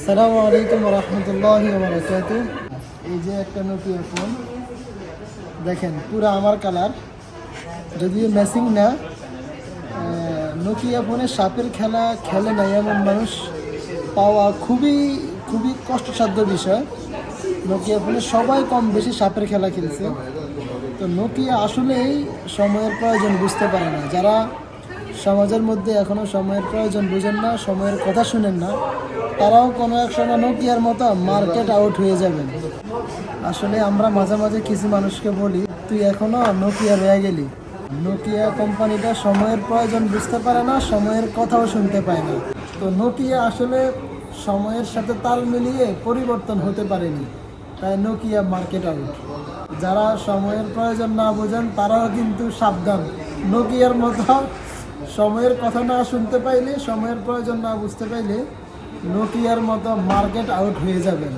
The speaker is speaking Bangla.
আসসালামু আলাইকুম রহমতুল্লাহ বারকাত এই যে একটা নোকিয়া ফোন দেখেন, পুরো আমার কালার যদিও ম্যাচিং না নোকিয়া ফোনে সাপের খেলা খেলে না এমন মানুষ। পাওয়া খুবই খুবই কষ্টসাধ্য বিষয়। নোকিয়া ফোনে সবাই কম বেশি সাপের খেলা খেলছে। তো নোকিয়া আসলেই সময়ের প্রয়োজন বুঝতে পারে না। যারা সমাজের মধ্যে এখনও সময়ের প্রয়োজন বুঝেন না, সময়ের কথা শুনেন না তারাও কোনো এক সময় নোকিয়ার মতো মার্কেট আউট হয়ে যাবেন আসলে আমরা মাঝে মাঝে কিছু মানুষকে বলি, তুই এখনও নোকিয়া রয়ে গেলি। নোকিয়া কোম্পানিটা সময়ের প্রয়োজন বুঝতে পারে না, সময়ের কথাও শুনতে পায় না। তো নোকিয়া আসলে সময়ের সাথে তাল মিলিয়ে পরিবর্তন হতে পারেনি। তাই নোকিয়া মার্কেট আউট যারা সময়ের প্রয়োজন না বোঝেন, তারাও কিন্তু সাবধান। নোকিয়ার মতো সময়ের কথা না শুনতে পাইলে, সময়ের প্রয়োজন না বুঝতে পাইলে নোকিয়ার মতো মার্কেট আউট হয়ে যাবেন।